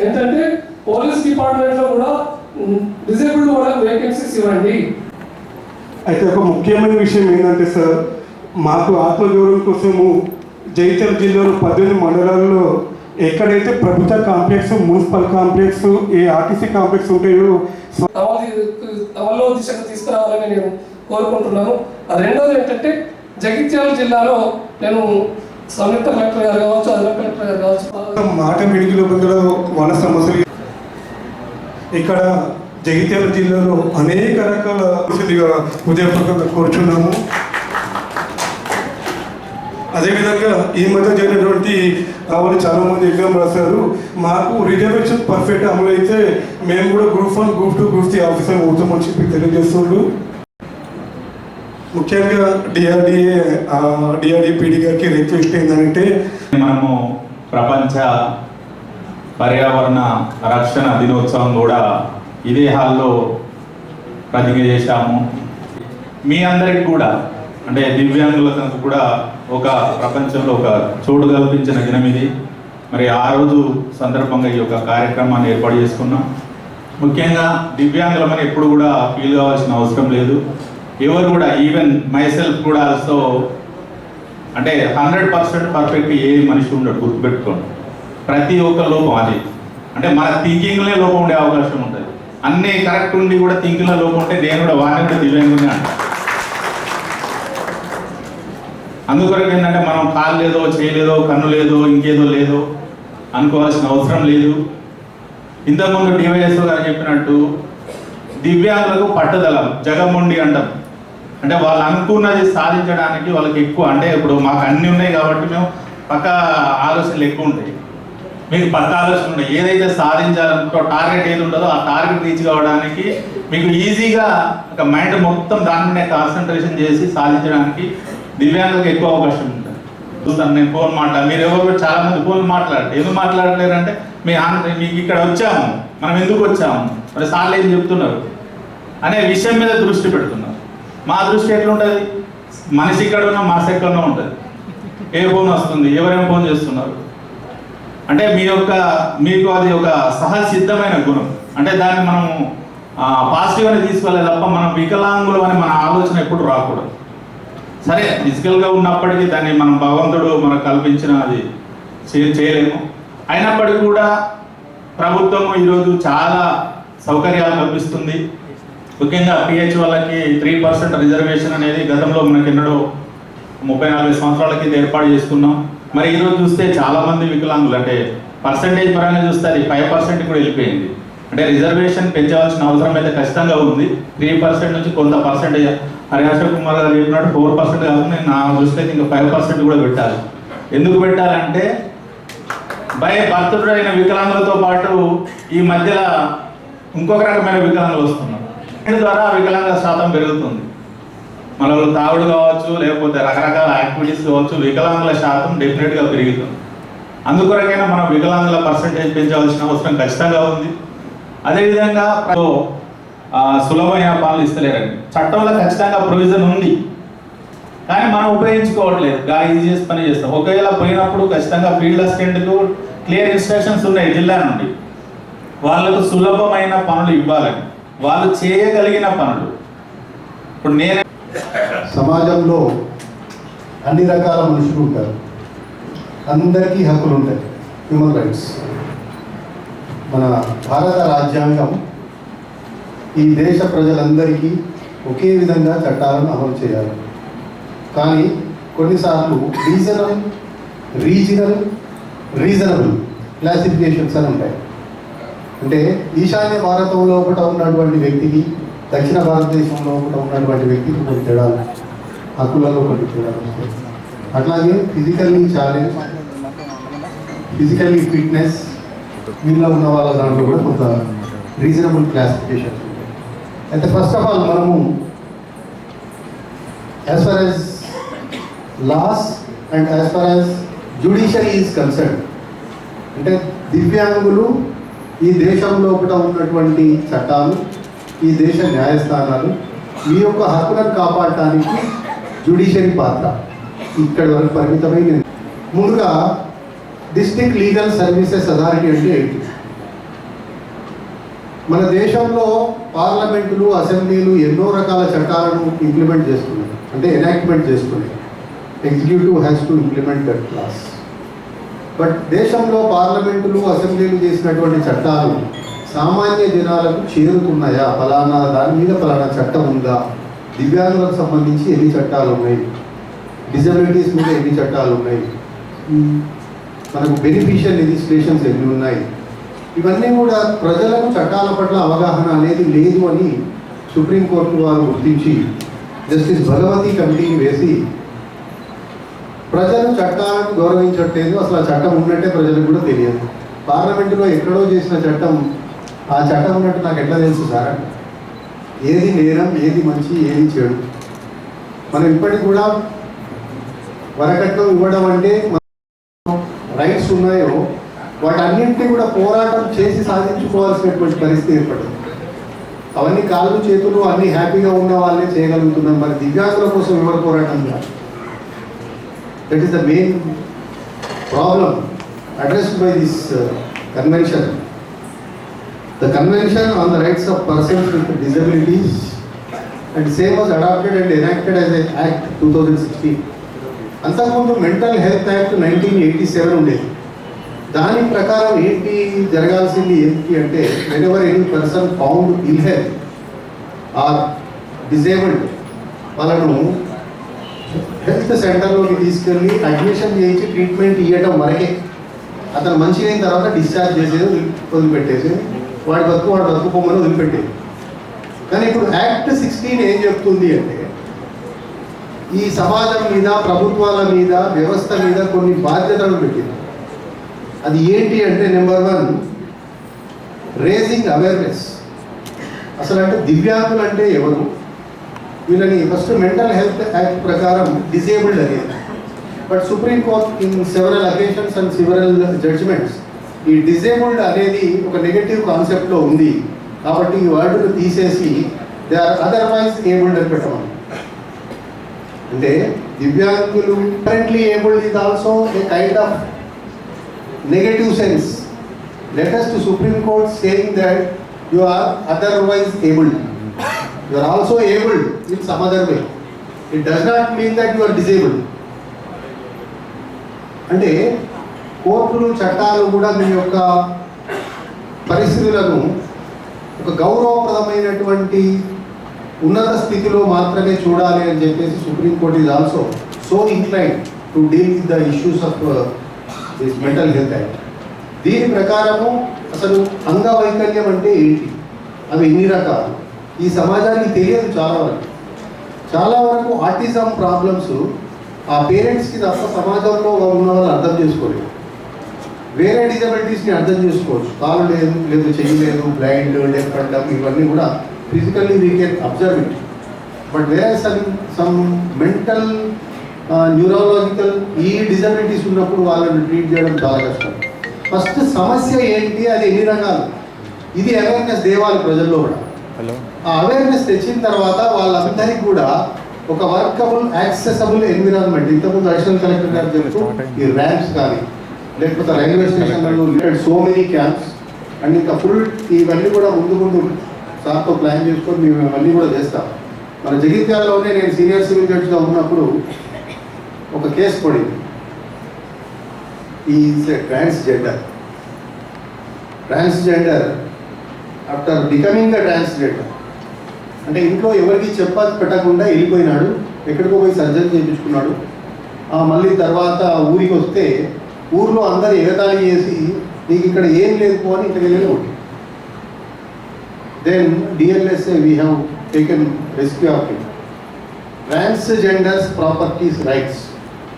ఏంటంటే పోలీస్ డిపార్ట్మెంట్లో కూడా డిజేబుల్డ్ వాళ్ళకి వేకెన్సీస్ ఇవ్వండి. అయితే ఒక ముఖ్యమైన విషయం ఏంటంటే సార్ మాకు ఆత్మగౌరవం కోసము జైత్యాల జిల్లాలో పద్దెనిమిది మండలాల్లో ఎక్కడైతే ప్రభుత్వ కాంప్లెక్స్ మున్సిపల్ కాంప్లెక్స్ ఏ ఆర్టీసీ కాంప్లెక్స్ ఉంటాయో అమలు అమలు దిశగా తీసుకురావాలని నేను కోరుకుంటున్నాను. రెండోది ఏంటంటే జగిత్యాల జిల్లాలో నేను సంయుక్త కలెక్టర్ గారు కావచ్చు అదనపు కలెక్టర్ గారు కావచ్చు మాట మిడికిలో బదులు వన సమస్యలు ఇక్కడ జగిత్యాల జిల్లాలో అనేక రకాల పరిస్థితిగా ఉదయపూర్వకంగా కోరుచున్నాము. అదేవిధంగా ఈ మధ్య జరిగినటువంటి వాళ్ళు చాలామంది ఎగ్జామ్ రాశారు. మాకు రిజర్వేషన్ పర్ఫెక్ట్ అమలైతే మేము కూడా group one group two group three officer అవుతామని చెప్పి తెలియజేస్తున్నాడు ముఖ్యంగా డిఆర్డిఏ డిఆర్డిఏ పీడీ గారికి రిక్వెస్ట్ ఏంటంటే మనము ప్రపంచ పర్యావరణ రక్షణ దినోత్సవం కూడా ఇదే హాల్లో ప్రతిజ్ఞ చేశాము. మీ అందరికి కూడా అంటే దివ్యాంగులకు కూడా ఒక ప్రపంచంలో ఒక చోటు కల్పించిన దినం ఇది. మరి ఆ రోజు సందర్భంగా ఈ యొక్క కార్యక్రమాన్ని ఏర్పాటు చేసుకున్నాం. ముఖ్యంగా దివ్యాంగులమని ఎప్పుడు కూడా ఫీల్ కావాల్సిన అవసరం లేదు. ఎవరు కూడా ఈవెన్ మై సెల్ఫ్ కూడా ఆల్సో అంటే హండ్రెడ్ పర్సెంట్ పర్ఫెక్ట్ ఏ మనిషి ఉండడు గుర్తుపెట్టుకోండి. ప్రతి ఒక్క లోపం అది. అంటే మన థింకింగ్లే లోపం ఉండే అవకాశం ఉంటుంది. అన్నీ కరెక్ట్ ఉండి కూడా థింకింగ్లో లోపం ఉంటే నేను కూడా వాడిని కూడా దివ్యాంగునే అంట. అందుకొరకు ఏంటంటే మనం కాలు లేదో చేయలేదో కన్ను లేదో ఇంకేదో లేదో అనుకోవాల్సిన అవసరం లేదు. ఇంతకుముందు డివైఎస్ఓ గారు చెప్పినట్టు దివ్యాంగులకు పట్టుదల జగముండి అంటాం. అంటే వాళ్ళు అనుకున్నది సాధించడానికి వాళ్ళకి ఎక్కువ అంటే ఇప్పుడు మాకు అన్ని ఉన్నాయి కాబట్టి మేము పక్క ఆలోచనలు ఎక్కువ ఉంటాయి. మీకు పక్క ఆలోచన ఉంటాయి ఏదైతే సాధించాలనుకో టార్గెట్ ఏది ఉండదో ఆ టార్గెట్ రీచ్ కావడానికి మీకు ఈజీగా ఒక మైండ్ మొత్తం దాని మీద కాన్సన్ట్రేషన్ చేసి సాధించడానికి దివ్యాంగులకు ఎక్కువ అవకాశం ఉంటుంది. చూస్తాను నేను ఫోన్ మాట్లాడు మీరు ఎవరు చాలా మంది ఫోన్ మాట్లాడారు. ఎందుకు మాట్లాడలేరు అంటే మీ మీకు ఇక్కడ వచ్చాము. మనం ఎందుకు వచ్చాము? మరి సార్లు ఏం చెప్తున్నారు? అనే విషయం మీద దృష్టి పెడుతున్నారు. మా దృష్టి ఎట్లుంటుంది? మనిషి ఇక్కడ ఉన్నా మనసు ఎక్కడన్నా ఉంటుంది. ఏ ఫోన్ వస్తుంది? ఎవరేం ఫోన్ చేస్తున్నారు? అంటే మీ యొక్క మీకు అది ఒక సహసిద్ధమైన గుణం. అంటే దాన్ని మనం పాజిటివ్ అని తీసుకోవాలి తప్ప మనం వికలాంగులు అని మన ఆలోచన ఎప్పుడు రాకూడదు. సరే ఫిజికల్గా ఉన్నప్పటికీ దాన్ని మనం భగవంతుడు మనకు కల్పించిన అది చే- చేయలేము. అయినప్పటికీ కూడా ప్రభుత్వం ఈరోజు చాలా సౌకర్యాలు కల్పిస్తుంది. ముఖ్యంగా పిహెచ్ వాళ్ళకి త్రీ పర్సెంట్ రిజర్వేషన్ అనేది గతంలో మనకి ఎన్నడో ముప్పై నలభై సంవత్సరాల కింద ఏర్పాటు చేసుకున్నాం. మరి ఈరోజు చూస్తే చాలా మంది వికలాంగులు అంటే పర్సంటేజ్ పరంగా చూస్తే అది ఫైవ్ పర్సెంట్ కూడా వెళ్ళిపోయింది. అంటే రిజర్వేషన్ పెంచవలసిన అవసరం అయితే ఖచ్చితంగా ఉంది. త్రీ పర్సెంట్ నుంచి కొంత పర్సెంటేజ్ హరిహర్ష కుమార్ గారు చెప్పినట్టు ఫోర్ పర్సెంట్ కాకుండా నేను నా దృష్టిలో ఇంకా ఫైవ్ పర్సెంట్ కూడా పెట్టాలి. ఎందుకు పెట్టాలంటే భయ భర్తుడు అయిన వికలాంగులతో పాటు ఈ మధ్యలో ఇంకొక రకమైన వికలాంగులు వస్తున్నారు. ద్వారా వికలాంగ శాతం పెరుగుతుంది. మనలో తాగుడు కావచ్చు లేకపోతే రకరకాల యాక్టివిటీస్ కావచ్చు వికలాంగుల శాతం డెఫినెట్గా పెరుగుతుంది. అందుకొరకైనా మనం వికలాంగుల పర్సంటేజ్ పెంచవలసిన అవసరం ఖచ్చితంగా ఉంది. అదేవిధంగా ప్రజలు, ఆ, సులభమైన పాలన ఇస్తలేరండి. చట్టంలో ఖచ్చితంగా ప్రొవిజన్ ఉంది. కానీ మనం ఉపయోగించుకోవట్లేదు. గాలి ఈజీఎస్ పని చేస్తాం. ఒకవేళ పోయినప్పుడు ఖచ్చితంగా ఫీల్డ్ అసిస్టెంట్కు క్లియర్ ఇన్స్ట్రక్షన్స్ ఉన్నాయి జిల్లా నుండి. వాళ్ళకు సులభమైన పనులు ఇవ్వాలని వాళ్ళు చేయగలిగిన పనులు. ఇప్పుడు నేనే సమాజంలో అన్ని రకాల మనుషులు ఉంటారు. అందరికీ హక్కులు ఉంటాయి. హ్యూమన్ రైట్స్ మన భారత రాజ్యాంగం ఈ దేశ ప్రజలందరికీ ఒకే విధంగా చట్టాలను అమలు చేయాలి. కానీ కొన్నిసార్లు రీజనల్ రీజనల్ రీజనబుల్ క్లాసిఫికేషన్స్ అని ఉంటాయి. అంటే ఈశాన్య భారతంలో ఒకట ఉన్నటువంటి వ్యక్తికి దక్షిణ భారతదేశంలో ఒకట ఉన్నటువంటి వ్యక్తికి కొన్ని తేడాలు హక్కులలో కొన్ని తేడాలు అట్లాగే ఫిజికల్లీ ఛాలెంజ్ ఫిజికల్లీ ఫిట్నెస్ వీళ్ళలో ఉన్న వాళ్ళ దాంట్లో కూడా కొంత రీజనబుల్ క్లాసిఫికేషన్ అయితే ఫస్ట్ ఆఫ్ ఆల్ మనము as far as laws and as far as judiciary is concern అంటే దివ్యాంగులు ఈ దేశంలో కూడా ఉన్నటువంటి చట్టాలు ఈ దేశ న్యాయస్థానాలు మీ యొక్క హక్కులను కాపాడటానికి జ్యుడిషియరీ పాత్ర ఇక్కడ వరకు పరిమితమైంది. ముందుగా డిస్ట్రిక్ట్ లీగల్ సర్వీసెస్ అథారిటీ అంటే ఏంటి? మన దేశంలో పార్లమెంటులు అసెంబ్లీలు ఎన్నో రకాల చట్టాలను ఇంప్లిమెంట్ చేస్తున్నాయి. అంటే ఎనాక్ట్మెంట్ చేస్తున్నాయి. Executive has to implement that clause but దేశంలో పార్లమెంటులు అసెంబ్లీలు చేసినటువంటి చట్టాలు సామాన్య జనాలకు చేరుతున్నాయా? ఫలానా దాని మీద ఫలానా చట్టం ఉందా? దివ్యాంగులకు సంబంధించి ఎన్ని చట్టాలు ఉన్నాయి? డిజబిలిటీస్ మీద ఎన్ని చట్టాలు ఉన్నాయి? మనకు బెనిఫిషియల్ లెజిస్లేషన్స్ ఎన్ని ఉన్నాయి? ఇవన్నీ కూడా ప్రజలకు చట్టాల పట్ల అవగాహన అనేది లేదు అని సుప్రీంకోర్టు వారు గుర్తించి జస్టిస్ భగవతి కమిటీని వేసి ప్రజలు చట్టాలను గౌరవించట్లేదు. అసలు ఆ చట్టం ఉన్నట్టే ప్రజలకు కూడా తెలియదు. పార్లమెంటులో ఎక్కడో చేసిన చట్టం ఆ చట్టం ఉన్నట్టు నాకు ఎట్లా తెలుసు సార్? ఏది నేరం ఏది మంచి ఏది చెడు? మనం ఇప్పటికి కూడా వరకట్నం ఇవ్వడం అంటే రైట్స్ ఉన్నాయో వాటన్నింటినీ కూడా పోరాటం చేసి సాధించుకోవాల్సినటువంటి పరిస్థితి ఏర్పడింది అవన్నీ కాళ్ళు చేతులు అన్ని హ్యాపీగా ఉన్న వాళ్ళే చేయగలుగుతున్నాం. మరి దివ్యాంగుల కోసం ఎవరు పోరాటం కాదు that is the main problem addressed by this convention the convention on the rights of persons with disabilities and same was adopted and enacted as a act two thousand sixteen అంతకుముందు mental health act nineteen eighty seven ఉండేది. దాని ప్రకారం ఏంటి జరగాల్సింది ఏంటి అంటే whenever any person found ill health or disabled వాళ్ళను health సెంటర్లోకి తీసుకెళ్ళి అడ్మిషన్ చేయించి ట్రీట్మెంట్ ఇవ్వటం వరకే. అతను మంచిగా అయిన తర్వాత డిశ్చార్జ్ చేసేది వదిలిపెట్టేసి వాడి బతుకు వాడి బతుకు పొమ్మని వదిలిపెట్టేది. కానీ ఇప్పుడు యాక్ట్ సిక్స్టీన్ ఏం చెప్తుంది అంటే ఈ సమాజం మీద ప్రభుత్వాల మీద వ్యవస్థ మీద కొన్ని బాధ్యతలు పెట్టింది. అది ఏంటి అంటే నెంబర్ వన్ రేజింగ్ అవేర్నెస్ అసలు అంటే దివ్యాంగులు అంటే ఎవరు? వీళ్ళని ఫస్ట్ మెంటల్ హెల్త్ యాక్ట్ ప్రకారం డిజేబుల్డ్ అనేది but Supreme Court in several occasions and several judgments ఈ డిజేబుల్డ్ అనేది ఒక నెగటివ్ కాన్సెప్ట్లో ఉంది. కాబట్టి ఈ వర్డ్ను తీసేసి దే ఆర్ అదర్వైజ్ ఏబుల్డ్ అని పెట్టమని. అంటే దివ్యాంగులు కరెంట్లీ ఏబుల్డ్ ఇది also a kind of negative sense Let Supreme Court saying that you are otherwise abled. You are also able in some other way. It does not mean that you are disabled. అంటే కోర్టులు చట్టాలు కూడా మీ యొక్క పరిస్థితులను ఒక గౌరవప్రదమైనటువంటి ఉన్నత స్థితిలో మాత్రమే చూడాలి అని చెప్పేసి Supreme Court is also so incline to deal with the issues of this mental health act దీని ప్రకారము అసలు అంగవైకల్యం అంటే ఏంటి అవి ఎన్ని రకాలు ఈ సమాజానికి తెలియదు చాలా వరకు. చాలా వరకు ఆర్టిజం ప్రాబ్లమ్స్ ఆ పేరెంట్స్కి తప్ప సమాజంలో ఉన్న వాళ్ళు అర్థం చేసుకోలేదు వేరే డిజబిలిటీస్ని అర్థం చేసుకోవచ్చు. కాలు లేదు లేదు చెయ్యి లేదు బ్లైండ్ డెఫ్ ఇవన్నీ కూడా physically we can observe it. But వేరే సమ్ సమ్ మెంటల్ న్యూరాలజికల్ ఈ డిజబిలిటీస్ ఉన్నప్పుడు వాళ్ళని ట్రీట్ చేయడం చాలా కష్టం. ఫస్ట్ సమస్య ఏంటి? అది ఎన్ని రకాలు ఇది అవేర్నెస్ దేవాలి ప్రజల్లో కూడా. ఆ అవేర్నెస్ తెచ్చిన తర్వాత వాళ్ళందరికీ కూడా ఒక వర్కబుల్ యాక్సెసబుల్ ఎన్విరాన్మెంట్ ఇంతకుముందు అడిషనల్ కలెక్టర్ గారు చెప్తూ ఈ ర్యాంప్స్ కానీ లేకపోతే రైల్వే స్టేషన్లలో సో మెనీ క్యాంప్స్ అండ్ ఇంకా ఫుల్ ఇవన్నీ కూడా ముందు ముందు సార్తో ప్లాన్ చేసుకొని మేము ఇవన్నీ కూడా చేస్తాం మన జగిత్యాలలోనే నేను సీనియర్ సివిల్ జడ్జిగా ఉన్నప్పుడు ఒక కేసు పడింది ఈ transgender transgender after becoming the translator అంటే ఇంట్లో ఎవరికి చెప్ప పెట్టకుండా వెళ్ళిపోయినాడు ఎక్కడికో పోయి సర్జరీ చేయించుకున్నాడు. మళ్ళీ తర్వాత ఊరికి వస్తే ఊర్లో అందరు ఎగతాళి చేసి నీకు ఇక్కడ ఏం లేదు పో అని ఇక్కడ వెళ్ళి ఒకటి then DLSA we have taken rescue of it transgenders properties rights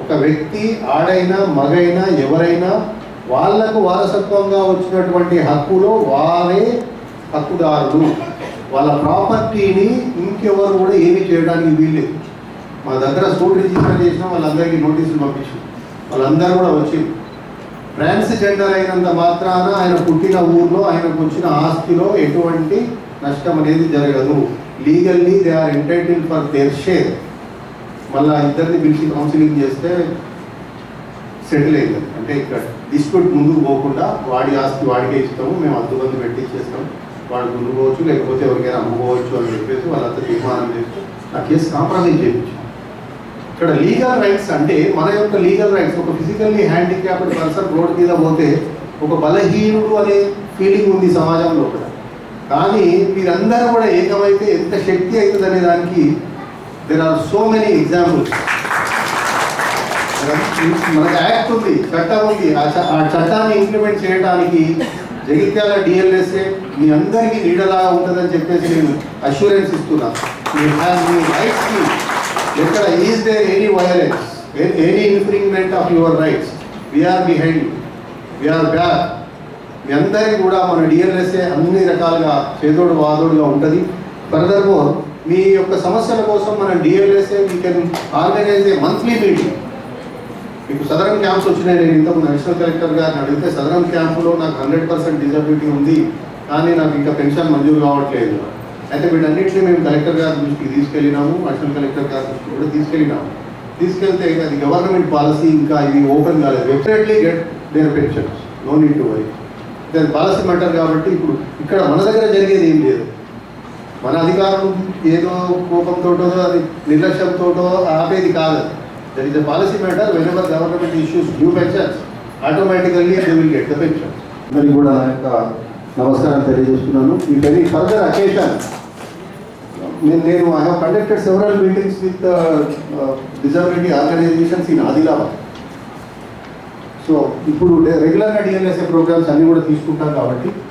ఒక వ్యక్తి ఆడైనా మగైనా ఎవరైనా వాళ్ళకు వారసత్వంగా వచ్చినటువంటి హక్కులో వారే హక్కుదారులు వాళ్ళ ప్రాపర్టీని ఇంకెవరు కూడా ఏమీ చేయడానికి వీల్లేదు. మా దగ్గర సూట్ రిజిస్టర్ చేసిన వాళ్ళందరికీ నోటీసులు పంపించాం. వాళ్ళందరూ కూడా వచ్చి ట్రాన్స్జెండర్ అయినంత మాత్రాన ఆయన పుట్టిన ఊర్లో ఆయనకు వచ్చిన ఆస్తిలో ఎటువంటి నష్టం అనేది జరగదు. Legally they are entitle for their share మళ్ళా ఇద్దరిని పిలిచి కౌన్సిలింగ్ చేస్తే సెటిల్ అయింది. అంటే ఇక్కడ డిస్ప్యూట్ ముందుకు పోకుండా వాడి ఆస్తి వాడికే ఇస్తాము మేము అద్దుబంది పెట్టించేస్తాము. వాళ్ళు వాడు లేకపోతే ఎవరికైనా అమ్ముకోవచ్చు అని చెప్పేసి వాళ్ళంతా తీర్మానం చేస్తూ ఆ కేసు కాంప్రమైజ్ చేయించాం ఇక్కడ లీగల్ రైట్స్ అంటే మన యొక్క లీగల్ రైట్స్ ఒక ఫిజికల్లీ హ్యాండిక్యాప్డ్ పర్సన్ రోడ్ మీద పోతే ఒక బలహీనుడు అనే ఫీలింగ్ ఉంది సమాజంలో కూడా. కానీ మీరందరూ కూడా ఏకమైతే ఎంత శక్తి అవుతుంది అనే దానికి there are so many examples మనకు యాక్ట్ ఉంది చట్టం ఉంది. ఆ చ- ఆ చట్టాన్ని ఇంప్లిమెంట్ చేయడానికి జగిత్యాల డిఎల్ఎస్ఏ మీ అందరికీ నీడలాగా ఉంటుందని చెప్పేసి నేను అష్యూరెన్స్ ఇస్తున్నాను మీ మీ రైట్స్ని ఎక్కడ is there any violence any infringement of your rights we are behind we are back మీ అందరికీ కూడా మన డిఎల్ఎస్ఏ అన్ని రకాలుగా చేదోడు వాదోడుగా ఉంటుంది. ఫర్దర్ మోర్ మీ యొక్క సమస్యల కోసం మన DLSA we can organise a monthly meeting మీకు సదరం క్యాంప్స్ వచ్చినాయి. నేను ఇంతకు అడిషనల్ కలెక్టర్ గారిని అడిగితే సదరం క్యాంపులో నాకు హండ్రెడ్ పర్సెంట్ డిజబిలిటీ ఉంది కానీ నాకు ఇంకా పెన్షన్ మంజూరు కావట్లేదు. అయితే వీటన్నిటిని మేము కలెక్టర్ గారి దృష్టికి తీసుకెళ్ళినాము అడిషనల్ కలెక్టర్ గారి దృష్టికి కూడా తీసుకెళ్ళినాము. తీసుకెళ్తే అది గవర్నమెంట్ పాలసీ ఇంకా ఇది ఓపెన్ కాలేదు. Definitely get their pension no need to why దాని పాలసీ మ్యాటర్ కాబట్టి ఇప్పుడు ఇక్కడ మన దగ్గర జరిగేది ఏం లేదు. మన అధికారం ఏదో కోపంతోటో అది నిర్లక్ష్యంతోటో ఆపేది కాదు. There is a policy matter whenever government issues new pensions automatically they will get the pension అందరికీ కూడా నా యొక్క నమస్కారం తెలియజేస్తున్నాను. ఈ వెరీ ఫర్దర్ అకేషన్ నేను నేను I have conducted several meetings with disability organisations in Adilabad so ఇప్పుడు రెగ్యులర్గా డిఎల్ఎస్ఏ ప్రోగ్రామ్స్ అన్నీ కూడా తీసుకుంటాం కాబట్టి